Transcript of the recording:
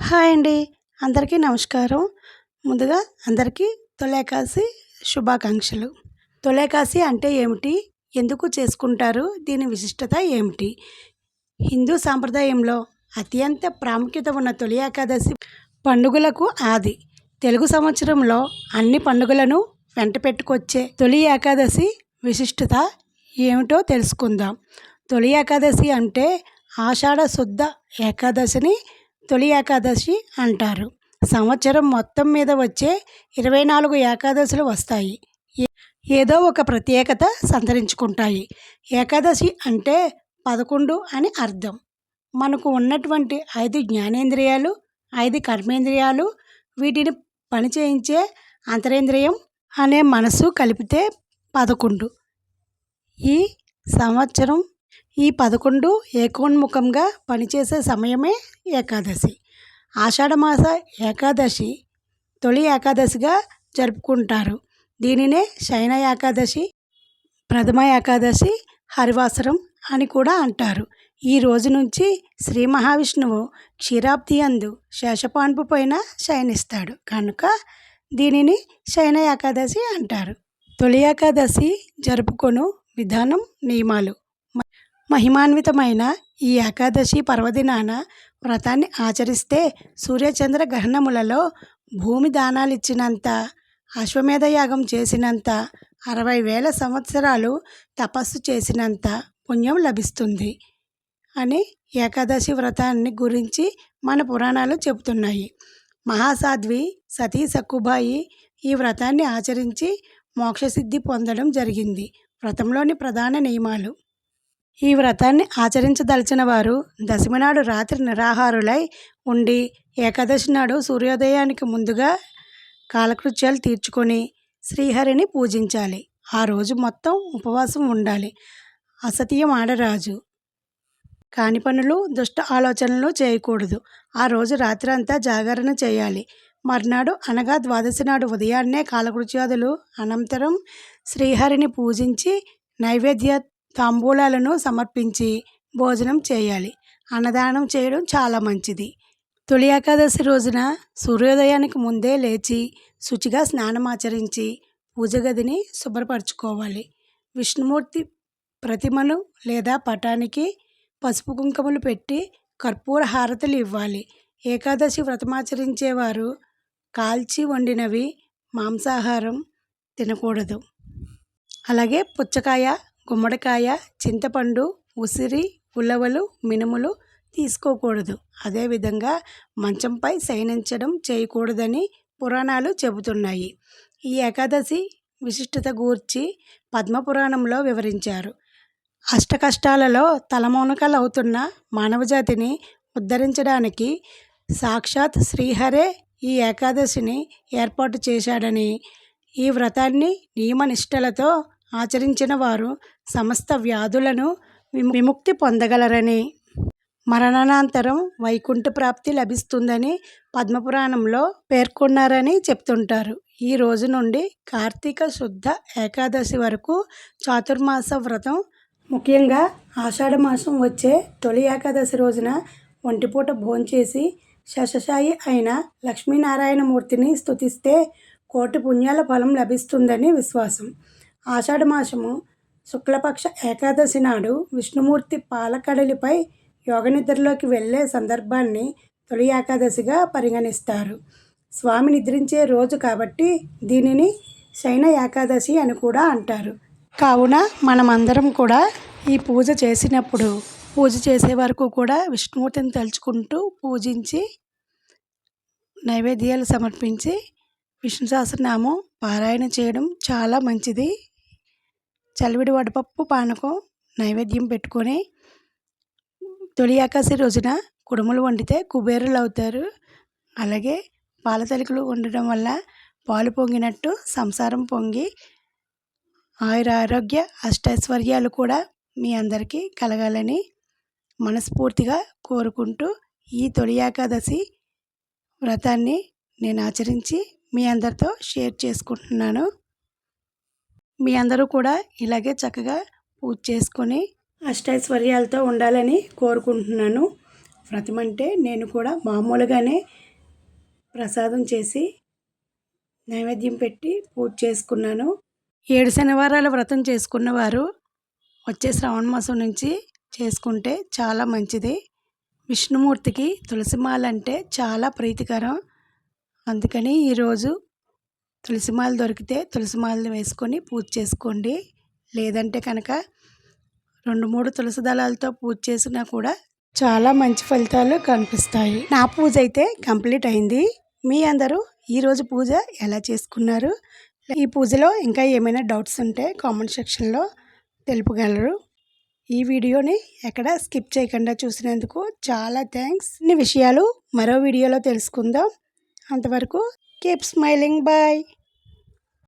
Hi అండి. అందరికీ నమస్కారం. ముందుగా అందరికీ తొలేకాశి శుభాకాంక్షలు. తొలేకాశి అంటే ఏమిటి? ఎందుకు చేసుకుంటారు? దీని విశిష్టత ఏమిటి? హిందూ సాంప్రదాయంలో అత్యంత ప్రాముఖ్యత ఉన్న తొలి ఏకాదశి పండుగలకు ఆది. తెలుగు సంవత్సరంలో అన్ని పండుగలను వెంట పెట్టుకొచ్చే తొలి ఏకాదశి విశిష్టత ఏమిటో తెలుసుకుందాం. తొలి ఏకాదశి అంటే ఆషాఢ శుద్ధ ఏకాదశిని తొలి ఏకాదశి అంటారు. సంవత్సరం మొత్తం మీద వచ్చే ఇరవై నాలుగు ఏకాదశులు వస్తాయి. ఏదో ఒక ప్రత్యేకత సంతరించుకుంటాయి. ఏకాదశి అంటే పదకొండు అని అర్థం. మనకు ఉన్నటువంటి ఐదు జ్ఞానేంద్రియాలు ఐదు కర్మేంద్రియాలు వీటిని పనిచేయించే అంతరేంద్రియం అనే మనసు కలిపితే పదకొండు. ఈ సంవత్సరం ఈ పదకొండు ఏకోన్ముఖంగా పనిచేసే సమయమే ఏకాదశి. ఆషాఢమాస ఏకాదశి తొలి ఏకాదశిగా జరుపుకుంటారు. దీనినే శయన ఏకాదశి ప్రథమ ఏకాదశి హరివాసరం అని కూడా అంటారు. ఈ రోజు నుంచి శ్రీ మహావిష్ణువు క్షీరాబ్ది అందు శేషపాన్పు పైన శయనిస్తాడు. కనుక దీనిని శయన ఏకాదశి అంటారు. తొలి ఏకాదశి జరుపుకొను విధానం నియమాలు. మహిమాన్వితమైన ఈ ఏకాదశి పర్వదినాన వ్రతాన్ని ఆచరిస్తే సూర్యచంద్ర గ్రహణములలో భూమి దానాలిచ్చినంత అశ్వమేధ యాగం చేసినంత అరవై వేల సంవత్సరాలు తపస్సు చేసినంత పుణ్యం లభిస్తుంది అని ఏకాదశి వ్రతాన్ని గురించి మన పురాణాలు చెబుతున్నాయి. మహాసాధ్వి సతీ సక్కుబాయి ఈ వ్రతాన్ని ఆచరించి మోక్షసిద్ధి పొందడం జరిగింది. వ్రతంలోని ప్రధాన నియమాలు ఈ వ్రతాన్ని ఆచరించదలిచిన వారు దశమి నాడు రాత్రి నిరాహారులై ఉండి ఏకాదశి నాడు సూర్యోదయానికి ముందుగా కాలకృత్యాలు తీర్చుకొని శ్రీహరిని పూజించాలి. ఆ రోజు మొత్తం ఉపవాసం ఉండాలి. అసతీయం ఆడరాజు. కాని పనులు దుష్ట ఆలోచనలు చేయకూడదు. ఆ రోజు రాత్రి అంతా జాగరణ చేయాలి. మర్నాడు అనగా ద్వాదశి నాడు ఉదయాన్నే కాలకృత్యాదులు అనంతరం శ్రీహరిని పూజించి నైవేద్య తాంబూలాలను సమర్పించి భోజనం చేయాలి. అన్నదానం చేయడం చాలా మంచిది. తొలి ఏకాదశి రోజున సూర్యోదయానికి ముందే లేచి శుచిగా స్నానమాచరించి పూజ గదిని శుభ్రపరచుకోవాలి. విష్ణుమూర్తి ప్రతిమను లేదా పటానికి పసుపు కుంకుమలు పెట్టి కర్పూర హారతులు ఇవ్వాలి. ఏకాదశి వ్రతమాచరించేవారు కాల్చి వండినవి మాంసాహారం తినకూడదు. అలాగే పుచ్చకాయ గుమ్మడికాయ చింతపండు ఉసిరి ఉలవలు మినుములు తీసుకోకూడదు. అదేవిధంగా మంచంపై శయనించడం చేయకూడదని పురాణాలు చెబుతున్నాయి. ఈ ఏకాదశి విశిష్టత గూర్చి పద్మపురాణంలో వివరించారు. అష్టకష్టాలలో కష్టాలలో తలమూనకలవుతున్న మానవజాతిని ఉద్ధరించడానికి సాక్షాత్ శ్రీహరే ఈ ఏకాదశిని ఏర్పాటు చేశాడని ఈ వ్రతాన్ని నియమనిష్టలతో ఆచరించిన వారు సమస్త వ్యాధులను విముక్తి పొందగలరని. మరణానంతరం వైకుంఠ ప్రాప్తి లభిస్తుందని పద్మపురాణంలో పేర్కొన్నారని చెప్తుంటారు. ఈ రోజు నుండి కార్తీక శుద్ధ ఏకాదశి వరకు చాతుర్మాస వ్రతం ముఖ్యంగా ఆషాఢమాసం వచ్చే తొలి ఏకాదశి రోజున ఒంటిపూట భోంచేసి శశశాయి అయిన లక్ష్మీనారాయణమూర్తిని స్థుతిస్తే కోటి పుణ్యాల ఫలం లభిస్తుందని విశ్వాసం. ఆషాఢమాసము శుక్లపక్ష ఏకాదశి నాడు విష్ణుమూర్తి పాలకడలిపై యోగనిద్రలోకి వెళ్ళే సందర్భాన్ని తొలి ఏకాదశిగా పరిగణిస్తారు. స్వామి నిద్రించే రోజు కాబట్టి దీనిని శయన ఏకాదశి అని కూడా అంటారు. కావున మనమందరం కూడా ఈ పూజ చేసినప్పుడు పూజ చేసే వరకు కూడా విష్ణుమూర్తిని తలుచుకుంటూ పూజించి నైవేద్యాలు సమర్పించి విష్ణు సహస్రనామం పారాయణ చేయడం చాలా మంచిది. చలివిడి వడపప్పు పానకం నైవేద్యం పెట్టుకొని తొలి ఏకాశి రోజున కుడుములు వండితే కుబేరులు అవుతారు. అలాగే పాల తలికలు ఉండడం వల్ల పాలు పొంగినట్టు సంసారం పొంగి ఆయుర ఆరోగ్య అష్టైశ్వర్యాలు కూడా మీ అందరికీ కలగాలని మనస్ఫూర్తిగా కోరుకుంటూ ఈ తొలి ఏకాదశి వ్రతాన్ని నేను ఆచరించి మీ అందరితో షేర్ చేసుకుంటున్నాను. మీ అందరూ కూడా ఇలాగే చక్కగా పూజ చేసుకొని అష్టైశ్వర్యాలతో ఉండాలని కోరుకుంటున్నాను. వ్రతం అంటే నేను కూడా మామూలుగానే ప్రసాదం చేసి నైవేద్యం పెట్టి పూజ చేసుకున్నాను. ఏడు శనివారాల వ్రతం చేసుకున్నవారు వచ్చే శ్రావణ మాసం నుంచి చేసుకుంటే చాలా మంచిది. విష్ణుమూర్తికి తులసిమాల అంటే చాలా ప్రీతికరం. అందుకని ఈరోజు తులసిమాల దొరికితే తులసిమాలను వేసుకొని పూజ చేసుకోండి. లేదంటే కనుక రెండు మూడు తులసి దళాలతో పూజ చేసినా కూడా చాలా మంచి ఫలితాలు కనిపిస్తాయి. నా పూజ అయితే కంప్లీట్ అయింది. మీ అందరూ ఈరోజు పూజ ఎలా చేసుకున్నారు? ఈ పూజలో ఇంకా ఏమైనా డౌట్స్ ఉంటే కామెంట్ సెక్షన్లో తెలుపగలరు. ఈ వీడియోని ఎక్కడ స్కిప్ చేయకుండా చూసినందుకు చాలా థ్యాంక్స్. ఇన్ని విషయాలు మరో వీడియోలో తెలుసుకుందాం. అంతవరకు కీప్ స్మైలింగ్ బాయ్